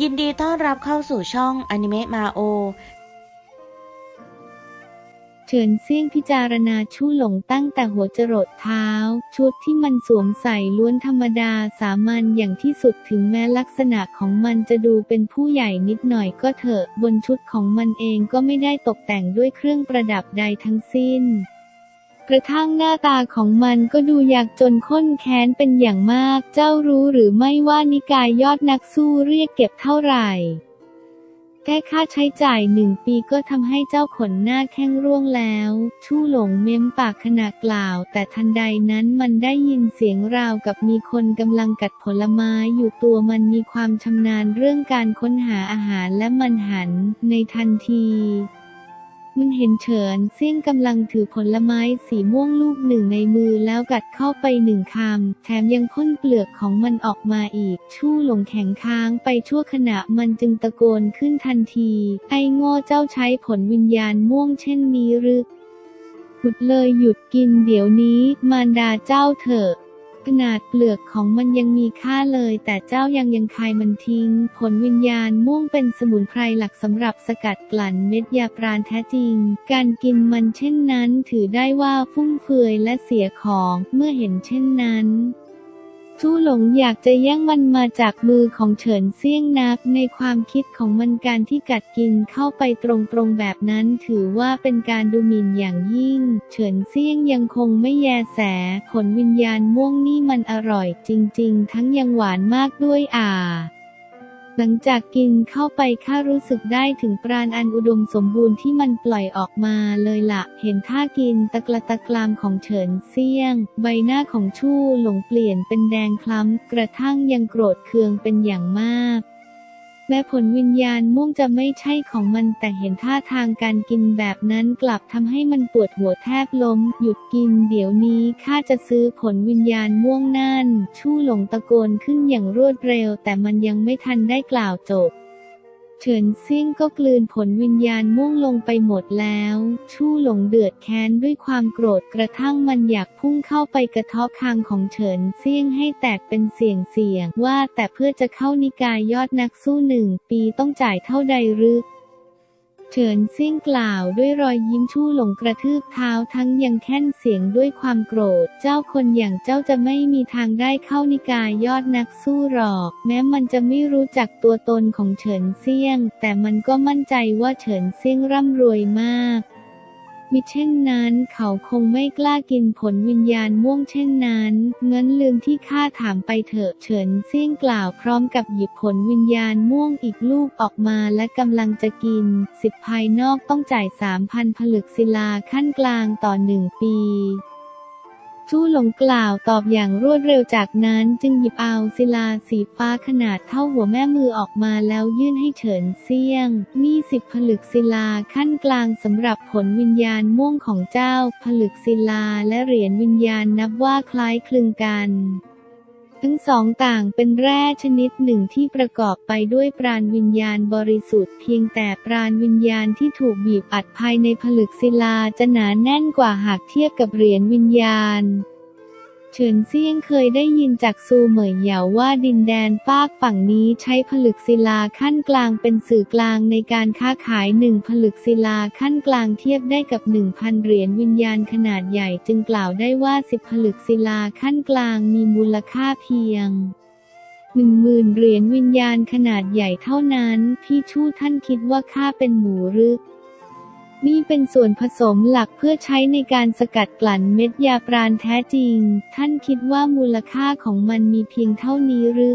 ยินดีต้อนรับเข้าสู่ช่องอนิเมะมาโอเฉินเซี่ยงพิจารณาชู่หลงตั้งแต่หัวจรดเท้า ชุดที่มันสวมใส่ล้วนธรรมดาสามัญอย่างที่สุดถึงแม้ลักษณะของมันจะดูเป็นผู้ใหญ่นิดหน่อยก็เถอะ บนชุดของมันเองก็ไม่ได้ตกแต่งด้วยเครื่องประดับใดทั้งสิ้น กระทั่งหน้าตาของมันก็ดูอยากจนข้นแค้นเป็นอย่างมาก เจ้ารู้หรือไม่ว่านิกายยอดนักสู้เรียกเก็บเท่าไหร่ แค่ค่าใช้จ่ายหนึ่งปีก็ทำให้เจ้าขนหน้าแข้งร่วงแล้ว ชู่หลงเม้มปากขณะกล่าว แต่ทันใดนั้นมันได้ยินเสียงราวกับมีคนกำลังกัดผลไม้อยู่ตัวมันมีความชำนาญเรื่องการค้นหาอาหารและมันหันในทันที มันเห็นเฉินเซี่ยงกำลังถือผลไม้สีม่วงลูกหนึ่งในมือแล้วกัดเข้าไปหนึ่งคำ แถมยังพ่นเปลือกของมันออกมาอีก ชู่หลงแข็งค้างไปชั่วขณะมันจึงตะโกนขึ้นทันที ไอ้โง่เจ้าใช้ผลวิญญาณม่วงเช่นนี้หรือหยุดเลยหยุดกินเดี๋ยวนี้ มารดาเจ้าเถอะ ขนาดเปลือกของมันยังมีค่าเลย แต่เจ้ายังยังคายมันทิ้ง ผลวิญญาณม่วงเป็นสมุนไพรหลักสำหรับสกัดกลั่นเม็ดยาปราณแท้จริง การกินมันเช่นนั้นถือได้ว่าฟุ่มเฟือยและเสียของเมื่อเห็นเช่นนั้น ชู้หลงอยากจะแย่งมันมาจากมือของเฉินเซี่ยงนัก ในความคิดของมันการที่กัดกินเข้าไปตรงๆแบบนั้นถือว่าเป็นการดูหมิ่นอย่างยิ่ง เฉินเซี่ยงยังคงไม่แยแสผลวิญญาณม่วงนี่มันอร่อยจริง ๆ ทั้งยังหวานมากด้วยอ่า หลังจากกินเข้าไปข้ารู้สึกได้ถึงปราณอันอุดมสมบูรณ์ที่มันปล่อยออกมาเลยละเห็นท่ากินตะกละตะกรามของเฉินเซี่ยง ใบหน้าของชู่หลงเปลี่ยนเป็นแดงคล้ำ กระทั่งยังโกรธเคืองเป็นอย่างมาก แม้ผลวิญญาณม่วงจะไม่ใช่ของมันแต่เห็นท่าทางการกินแบบนั้นกลับทำให้มันปวดหัวแทบล้ม หยุดกินเดี๋ยวนี้ข้าจะซื้อผลวิญญาณม่วงนั่น ชู่หลงตะโกนขึ้นอย่างรวดเร็ว แต่มันยังไม่ทันได้กล่าวจบ เฉินเซี่ยงก็กลืนผลวิญญาณม่วงลงไปหมดแล้ว ชู่หลงเดือดแค้นด้วยความโกรธกระทั่งมันอยากพุ่งเข้าไปกระทาะคางของเฉินเซี่ยงให้แตกเป็นเสียงเสียงว่าแต่เพื่อจะเข้านิกายยอดนักสู้หนึ่งปีต้องจ่ายเท่าใดหรือ เฉินเซี่ยงกล่าวด้วยรอยยิ้มชู่หลงกระทืบเท้าทั้งยังแค้นเสียงด้วยความโกรธ เจ้าคนอย่างเจ้าจะไม่มีทางได้เข้านิกายยอดนักสู้หรอก แม้มันจะไม่รู้จักตัวตนของเฉินเซี่ยง แต่มันก็มั่นใจว่าเฉินเซี่ยงร่ำรวยมาก มิเช่นนั้น เขาคงไม่กล้ากินผลวิญญาณม่วงเช่นนั้นงั้นลืมที่ข้าถามไปเถอะเฉินเซี่ยงกล่าวพร้อมกับหยิบผลวิญญาณม่วงอีกลูกออกมาและกำลังจะกิน สิบภายนอกต้องจ่ายสามพันผลึกศิลาขั้นกลางต่อหนึ่งปี ชู่หลงกล่าวตอบอย่างรวดเร็วจากนั้นจึงหยิบเอาศิลาสีฟ้าขนาดเท่าหัวแม่มือออกมาแล้วยื่นให้เฉินเซียง มีสิบผลึกศิลาขั้นกลางสำหรับผลวิญญาณม่วงของเจ้า ผลึกศิลาและเหรียญวิญญาณนับว่าคล้ายคลึงกัน ทั้งสองต่างเป็นแร่ชนิดหนึ่งที่ประกอบไปด้วยปราณวิญญาณบริสุทธิ์ เพียงแต่ปราณวิญญาณที่ถูกบีบอัดภายในผลึกศิลาจะหนาแน่นกว่าหากเทียบกับเหรียญวิญญาณ เฉินเซี่ยงเคยได้ยินจากซูเหมยเหยาว่าดินแดนฟากฝั่งนี้ใช้ผลึกศิลาขั้นกลางเป็นสื่อกลางในการค้าขายหนึ่งผลึกศิลาขั้นกลางเทียบได้กับหนึ่งพันเหรียญวิญญาณขนาดใหญ่จึงกล่าวได้ว่าสิบผลึกศิลาขั้นกลางมีมูลค่าเพียงหนึ่งหมื่นเหรียญวิญญาณขนาดใหญ่เท่านั้นที่ชู่ท่านคิดว่าข้าเป็นหมูหรือ นี่เป็นส่วนผสมหลักเพื่อใช้ในการสกัดกลั่นเม็ดยาปราณแท้จริง ท่านคิดว่ามูลค่าของมันมีเพียงเท่านี้หรือ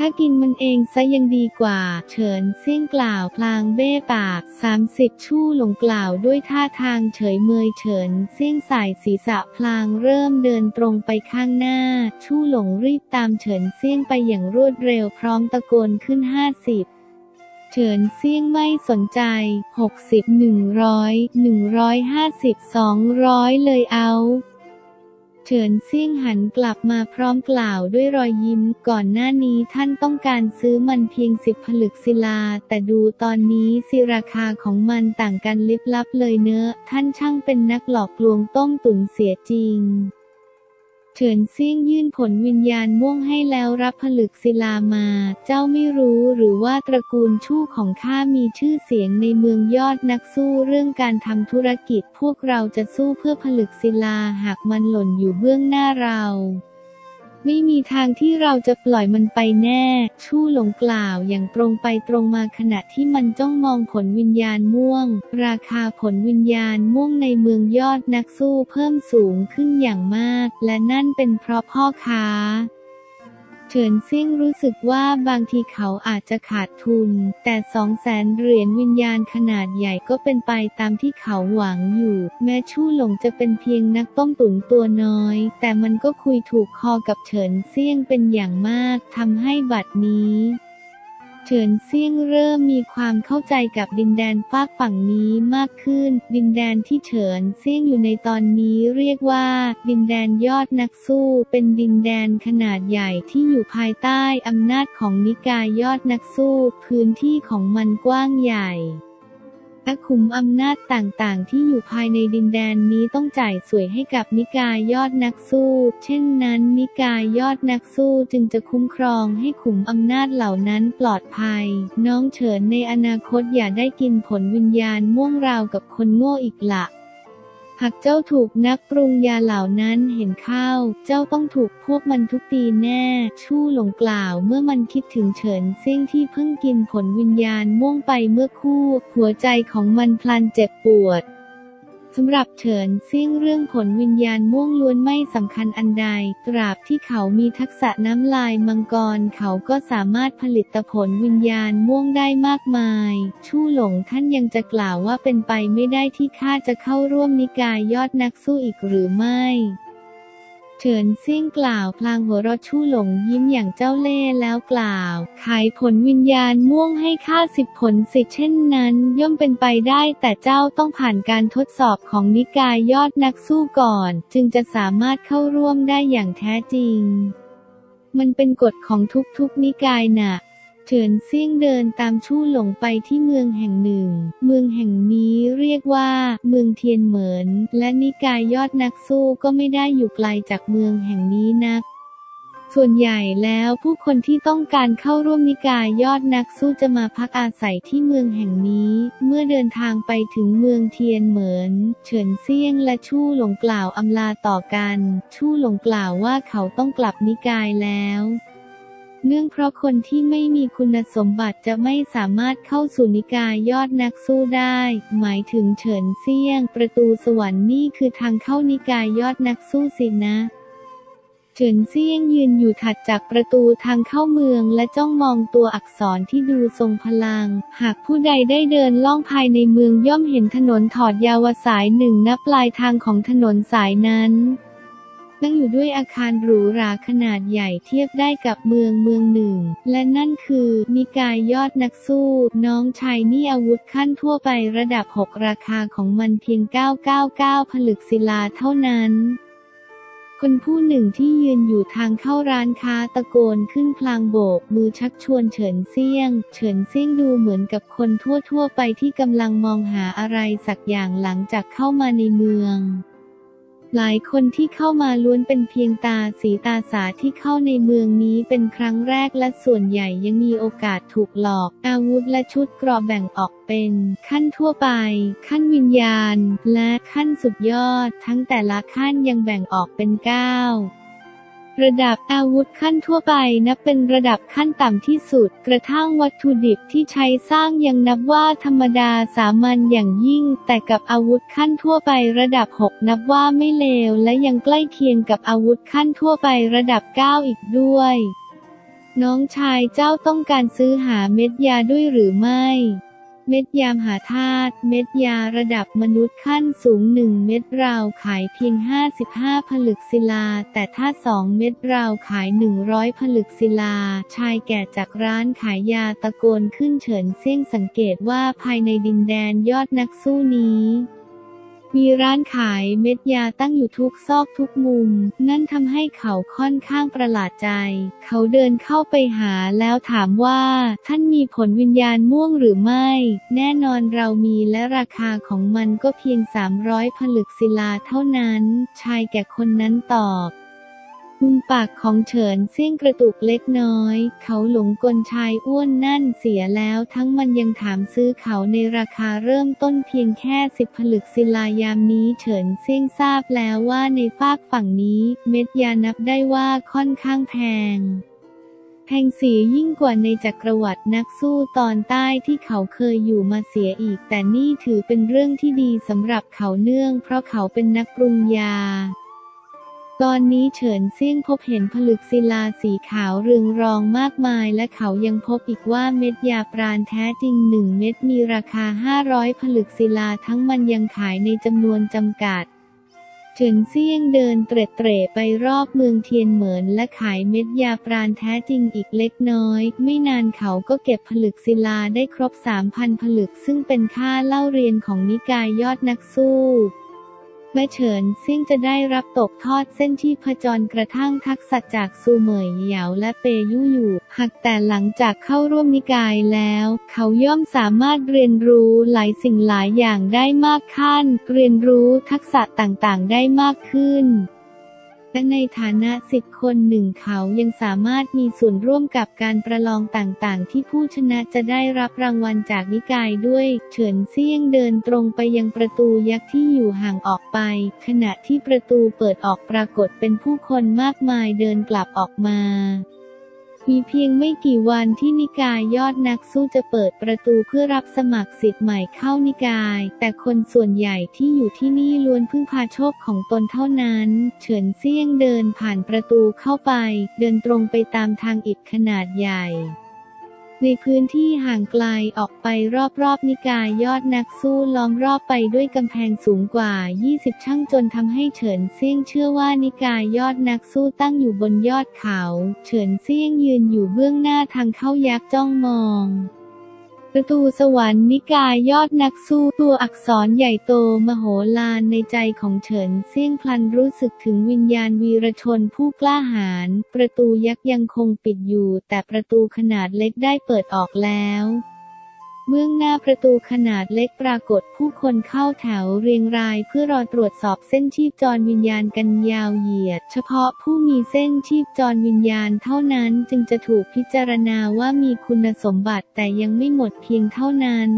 ข้ากินมันเองซะยังดีกว่า เฉินเซี่ยงกล่าวพลางเบ้ปากสามสิบชู่หลงกล่าวด้วยท่าทางเฉยเมยเฉินเซี่ยงสายศีรษะพลางเริ่มเดินตรงไปข้างหน้า ชู่หลงรีบตามเฉินเซี่ยงไปอย่างรวดเร็วพร้อมตะโกนขึ้นห้าสิบ เฉินเซี่ยงไม่สนใจ 60 100 150 200 เลยเอาเฉินเซี่ยงหันกลับมาพร้อมกล่าวด้วยรอยยิ้มก่อนหน้านี้ท่านต้องการซื้อมันเพียงสิบผลึกศิลา แต่ดูตอนนี้สิราคาของมันต่างกันลิบลับเลยเนอะ ท่านช่างเป็นนักหลอกลวงต้มตุ๋นเสียจริง เฉินเซี่ยงยื่นผลวิญญาณม่วงให้แล้วรับผลึกศิลามา เจ้าไม่รู้หรือว่าตระกูลชู่ของข้ามีชื่อเสียงในเมืองยอดนักสู้เรื่องการทำธุรกิจพวกเราจะสู้เพื่อผลึกศิลาหากมันหล่นอยู่เบื้องหน้าเรา ไม่มีทางที่เราจะปล่อยมันไปแน่ ชู่หลงกล่าวอย่างตรงไปตรงมาขณะที่มันจ้องมองผลวิญญาณม่วง ราคาผลวิญญาณม่วงในเมืองยอดนักสู้เพิ่มสูงขึ้นอย่างมาก และนั่นเป็นเพราะพ่อค้า เฉินเซี่ยงรู้สึกว่าบางทีเขาอาจจะขาดทุน แต่สองแสนเหรียญวิญญาณขนาดใหญ่ก็เป็นไปตามที่เขาหวังอยู่ แม้ชู่หลงจะเป็นเพียงนักต้มตุ๋นตัวน้อย แต่มันก็คุยถูกคอกับเฉินเซี่ยงเป็นอย่างมากทำให้บัดนี้ เฉินเซี่ยงเริ่มมีความเข้าใจกับดินแดนฝากฝั่งนี้มากขึ้น ดินแดนที่เฉินเซี่ยงอยู่ในตอนนี้เรียกว่า ดินแดนยอดนักสู้ เป็นดินแดนขนาดใหญ่ที่อยู่ภายใต้อำนาจของนิกายยอดนักสู้ พื้นที่ของมันกว้างใหญ่ และขุมอำนาจต่างๆ ที่อยู่ภายในดินแดนนี้ต้องจ่ายสวยให้กับนิกายยอดนักสู้ เช่นนั้นนิกายยอดนักสู้จึงจะคุ้มครองให้ขุมอำนาจเหล่านั้นปลอดภัย น้องเฉินในอนาคตอย่าได้กินผลวิญญาณม่วงราวกับคนโง่อีกละ หากเจ้าถูกนักปรุงยาเหล่านั้นเห็นเข้า เจ้าต้องถูกพวกมันทุกตีแน่ ชู่หลงกล่าวเมื่อมันคิดถึงเฉินเซี่ยงที่เพิ่งกินผลวิญญาณม่วงไปเมื่อคู่ หัวใจของมันพลันเจ็บปวด สำหรับเฉินเซี่ยงเรื่องผลวิญญาณม่วงล้วนไม่สำคัญอันใด ตราบที่เขามีทักษะน้ำลายมังกรเขาก็สามารถผลิตผลวิญญาณม่วงได้มากมาย ชู่หลงท่านยังจะกล่าวว่าเป็นไปไม่ได้ที่ข้าจะเข้าร่วมนิกายยอดนักสู้อีกหรือไม่ เฉินเซี่ยงกล่าวพลางหัวเราะชู่หลงยิ้มอย่างเจ้าเล่ห์แล้วกล่าว ขายผลวิญญาณม่วงให้ข้าสิบผลสิเช่นนั้น ย่อมเป็นไปได้แต่เจ้าต้องผ่านการทดสอบของนิกายยอดนักสู้ก่อน จึงจะสามารถเข้าร่วมได้อย่างแท้จริง มันเป็นกฎของทุกๆนิกายน่ะ เฉินเซี่ยงเดินตามชู่หลงไปที่เมืองแห่งหนึ่ง เมืองแห่งนี้เรียกว่า เมืองเทียนเหมิน และนิกายยอดนักสู้ก็ไม่ได้อยู่ไกลจากเมืองแห่งนี้นักส่วนใหญ่แล้วผู้คนที่ต้องการเข้าร่วมนิกายยอดนักสู้จะมาพักอาศัยที่เมืองแห่งนี้ เมื่อเดินทางไปถึงเมืองเทียนเหมิน เฉินเซี่ยงและชู่หลงกล่าวอำลาต่อกัน ชู่หลงกล่าวว่าเขาต้องกลับนิกายแล้ว เนื่องเพราะคนที่ไม่มีคุณสมบัติจะไม่สามารถเข้าสู่นิกายยอดนักสู้ได้ หมายถึงเฉินเซียง ประตูสวรรค์นี่คือทางเข้านิกายยอดนักสู้สินะเฉินเซียงยืนอยู่ถัดจากประตูทางเข้าเมืองและจ้องมองตัวอักษรที่ดูทรงพลัง หากผู้ใดได้เดินล่องภายในเมืองย่อมเห็นถนนถอดยาวสายหนึ่งนับปลายทางของถนนสายนั้น ตั้งอยู่ด้วยอาคารหรูหราขนาดใหญ่เทียบได้กับเมืองเมืองหนึ่ง และนั่นคือ นิกายยอดนักสู้ น้องชายนี่อาวุธขั้นทั่วไประดับ 6 ราคาของมันเพียง 999 ผลึกศิลาเท่านั้นคนผู้หนึ่งที่ยืนอยู่ทางเข้าร้านค้าตะโกนขึ้นพลางโบก มือชักชวนเฉินเซี่ยง เฉินเซี่ยงดูเหมือนกับคนทั่วๆไปที่กำลังมองหาอะไรสักอย่างหลังจากเข้ามาในเมือง หลายคนที่เข้ามาล้วนเป็นเพียงตาสีตาสาที่เข้าในเมืองนี้เป็นครั้งแรกและส่วนใหญ่ยังมีโอกาสถูกหลอก อาวุธและชุดเกรอบแบ่งออกเป็น ขั้นทั่วไป ขั้นวิญญาณ และขั้นสุดยอด ทั้งแต่ละขั้นยังแบ่งออกเป็นเก้า ระดับอาวุธขั้นทั่วไปนับเป็นระดับขั้นต่ำที่สุด กระทั่งวัตถุดิบที่ใช้สร้างยังนับว่าธรรมดาสามัญอย่างยิ่ง แต่กับอาวุธขั้นทั่วไประดับ 6 นับว่าไม่เลว และยังใกล้เคียงกับอาวุธขั้นทั่วไประดับ 9 อีกด้วย น้องชายเจ้าต้องการซื้อหาเม็ดยาด้วยหรือไม่ เม็ดยามหาธาตุเม็ดยาระดับมนุษย์ขั้นสูง 1 เม็ดราวขายเพียง 55 ผลึกศิลา แต่ถ้า 2 เม็ดราวขาย 100 ผลึกศิลา ชายแก่จากร้านขายยาตะโกนขึ้นเฉินเสี่ยงสังเกตว่าภายในดินแดนยอดนักสู้นี้ มีร้านขายเม็ดยาตั้งอยู่ทุกซอกทุกมุม นั่นทำให้เขาค่อนข้างประหลาดใจ เขาเดินเข้าไปหาแล้วถามว่า ท่านมีผลวิญญาณม่วงหรือไม่ แน่นอนเรามีและราคาของมันก็เพียง 300 ผลึกศิลาเท่านั้น ชายแก่คนนั้นตอบ มุมปากของเฉินเซี่ยงกระตุกเล็กน้อย เขาหลงกลชายอ้วนนั่นเสียแล้วทั้งมันยังถามซื้อเขาในราคาเริ่มต้นเพียงแค่สิบผลึกศิลายามนี้เฉินเซี่ยงทราบแล้วว่าในฝากฝั่งนี้ เม็ดยานับได้ว่าค่อนข้างแพงแพงเสียยิ่งกว่าในจักรวรรดินักสู้ตอนใต้ที่เขาเคยอยู่มาเสียอีก แต่นี่ถือเป็นเรื่องที่ดีสำหรับเขาเนื่อง เพราะเขาเป็นนักปรุงยา ตอนนี้เฉินเซี่ยงพบเห็นผลึกศิลาสีขาวเรืองรองมากมาย และเขายังพบอีกว่าเม็ดยาปราณแท้จริงหนึ่งเม็ดมีราคา 500 ผลึกศิลาทั้งมันยังขายในจำนวนจำกัด เฉินเซี่ยงเดินเตร็ดเตร่ไปรอบเมืองเทียนเหมินและขายเม็ดยาปราณแท้จริงอีกเล็กน้อย ไม่นานเขาก็เก็บผลึกศิลาได้ครบ 3,000 ผลึกซึ่งเป็นค่าเล่าเรียนของนิกายยอดนักสู้ แม่เฉินซิ่งจะได้รับตกทอดเส้นที่ผจรกระทั่งทักษะจากซูเหมยเหยาและเปยู่อยู่ หากแต่หลังจากเข้าร่วมนิกายแล้ว เขาย่อมสามารถเรียนรู้หลายสิ่งหลายอย่างได้มากขั้น เรียนรู้ทักษะต่างๆ ได้มากขึ้น และในฐานะสิทธิ์คนหนึ่งเขายังสามารถมีส่วนร่วมกับการประลองต่างๆ ที่ผู้ชนะจะได้รับรางวัลจากนิกายด้วย เฉินเซี่ยงเดินตรงไปยังประตูยักษ์ที่อยู่ห่างออกไป ขณะที่ประตูเปิดออกปรากฏเป็นผู้คนมากมายเดินกลับออกมา มีเพียงไม่กี่วันที่นิกายยอดนักสู้จะเปิดประตูเพื่อรับสมัครสิทธิ์ใหม่เข้านิกาย แต่คนส่วนใหญ่ที่อยู่ที่นี่ล้วนพึ่งพาโชคของตนเท่านั้น เฉินเซี่ยงเดินผ่านประตูเข้าไป เดินตรงไปตามทางอิฐขนาดใหญ่ ในพื้นที่ห่างไกลออกไปรอบๆนิกายยอดนักสู้ล้อมรอบไปด้วยกำแพงสูงกว่า 20 ช่างจนทำให้เฉินเซียงเชื่อว่านิกายยอดนักสู้ตั้งอยู่บนยอดเขา เฉินเซียงยืนอยู่เบื้องหน้าทางเข้ายักจ้องมอง ประตูสวรรค์นิกายยอดนักสู้ตัวอักษรใหญ่โตมโหฬารในใจของเฉินเซี่ยงพลันรู้สึกถึงวิญญาณวีรชนผู้กล้าหาญประตูยักษ์ยังคงปิดอยู่ แต่ประตูขนาดเล็กได้เปิดออกแล้ว เมืองหน้าประตูขนาดเล็กปรากฏผู้คนเข้าแถวเรียงรายเพื่อรอตรวจสอบเส้นชีพจรวิญญาณกันยาวเหยียด เฉพาะผู้มีเส้นชีพจรวิญญาณเท่านั้นจึงจะถูกพิจารณาว่ามีคุณสมบัติแต่ยังไม่หมดเพียงเท่านั้น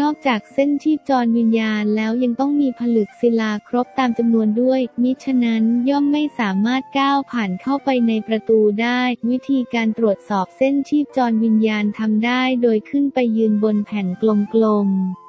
นอกจากเส้นชีพจรวิญญาณแล้วยังต้องมีผลึกศิลาครบตามจำนวนด้วย มิฉะนั้นย่อมไม่สามารถก้าวผ่านเข้าไปในประตูได้ วิธีการตรวจสอบเส้นชีพจรวิญญาณทำได้โดยขึ้นไปยืนบนแผ่นกลมๆ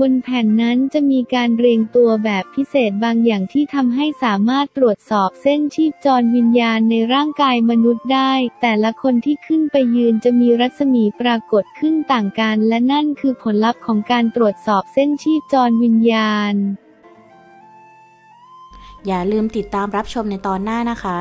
บนแผ่นนั้นจะมีการเรียงตัวแบบพิเศษบางอย่างที่ทำให้สามารถตรวจสอบเส้นชีพจรวิญญาณในร่างกายมนุษย์ได้ แต่ละคนที่ขึ้นไปยืนจะมีรัศมีปรากฏขึ้นต่างกัน และนั่นคือผลลัพธ์ของการตรวจสอบเส้นชีพจรวิญญาณ อย่าลืมติดตามรับชมในตอนหน้านะคะ